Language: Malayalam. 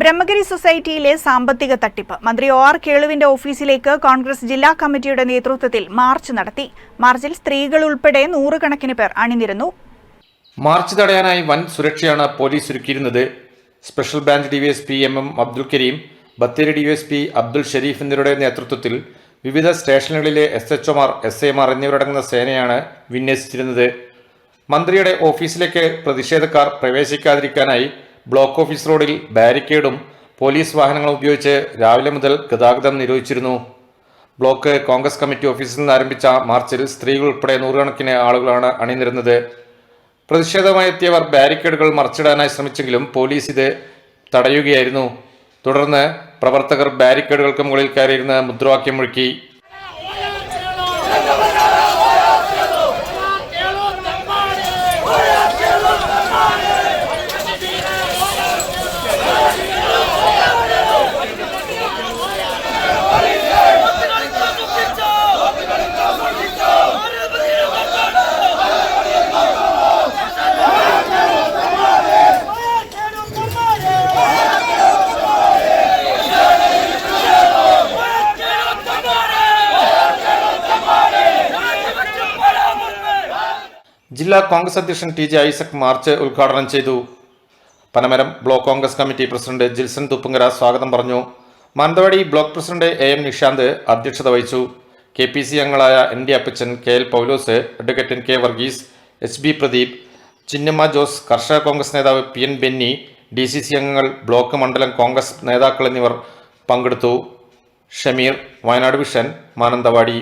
ബ്രഹ്മഗിരി സൊസൈറ്റിയിലെ സാമ്പത്തിക തട്ടിപ്പ്. മന്ത്രി ഒ ആർ കേളുവിന്റെ ഓഫീസിലേക്ക് കോൺഗ്രസ് ജില്ലാ കമ്മിറ്റിയുടെ നേതൃത്വത്തിൽ മാർച്ച് നടത്തി. മാർച്ചിൽ സ്ത്രീകൾ ഉൾപ്പെടെ നൂറുകണക്കിന് പേർ അണിനിരന്നു. മാർച്ച് തടയാനായി വൻ സുരക്ഷയാണ് പോലീസ് ഒരുക്കിയിരുന്നത്. Special branch DYSP M M Abdul Kareem Bathery DYSP Abdul Shareef എന്നിവരുടെ നേതൃത്വത്തിൽ വിവിധ സ്റ്റേഷനുകളിലെ എസ് എച്ച് ഒമാർ എസ് ഐമാർ എന്നിവരടങ്ങുന്ന സേനയാണ് വിന്യസിച്ചിരുന്നത്. മന്ത്രിയുടെ ഓഫീസിലേക്ക് പ്രതിഷേധക്കാർ പ്രവേശിക്കാതിരിക്കാനായി ബ്ലോക്ക് ഓഫീസ് റോഡിൽ ബാരിക്കേഡും പോലീസ് വാഹനങ്ങളും ഉപയോഗിച്ച് രാവിലെ മുതൽ ഗതാഗതം നിരോധിച്ചിരുന്നു. ബ്ലോക്ക് കോൺഗ്രസ് കമ്മിറ്റി ഓഫീസിൽ നിന്ന് ആരംഭിച്ച മാർച്ചിൽ സ്ത്രീകൾ ഉൾപ്പെടെ നൂറുകണക്കിന് ആളുകളാണ് അണിനിരുന്നത്. പ്രതിഷേധമായി എത്തിയവർ ബാരിക്കേഡുകൾ മറിച്ചിടാനായി ശ്രമിച്ചെങ്കിലും പോലീസ് ഇത് തടയുകയായിരുന്നു. തുടർന്ന് പ്രവർത്തകർ ബാരിക്കേഡുകൾക്ക് മുകളിൽ കയറിയിരുന്ന് മുദ്രാവാക്യം മുഴക്കി ജില്ലാ കോൺഗ്രസ് അധ്യക്ഷൻ ടി ജെ ഐസക് മാർച്ച് ഉദ്ഘാടനം ചെയ്തു. Panamaram block Congress committee president Jilson Thuppunkara സ്വാഗതം പറഞ്ഞു. Mananthavady block president A M Nishanth അധ്യക്ഷത വഹിച്ചു. കെ പി സി അംഗങ്ങളായ N D Appachan K L Paulose advocate K Varghese H B Pradeep Chinnamma Jose കർഷക കോൺഗ്രസ് നേതാവ് P N Benny D C C അംഗങ്ങൾ ബ്ലോക്ക് മണ്ഡലം കോൺഗ്രസ് നേതാക്കൾ എന്നിവർ പങ്കെടുത്തു. ഷമീർ വയനാട് വിഷൻ മാനന്തവാടി.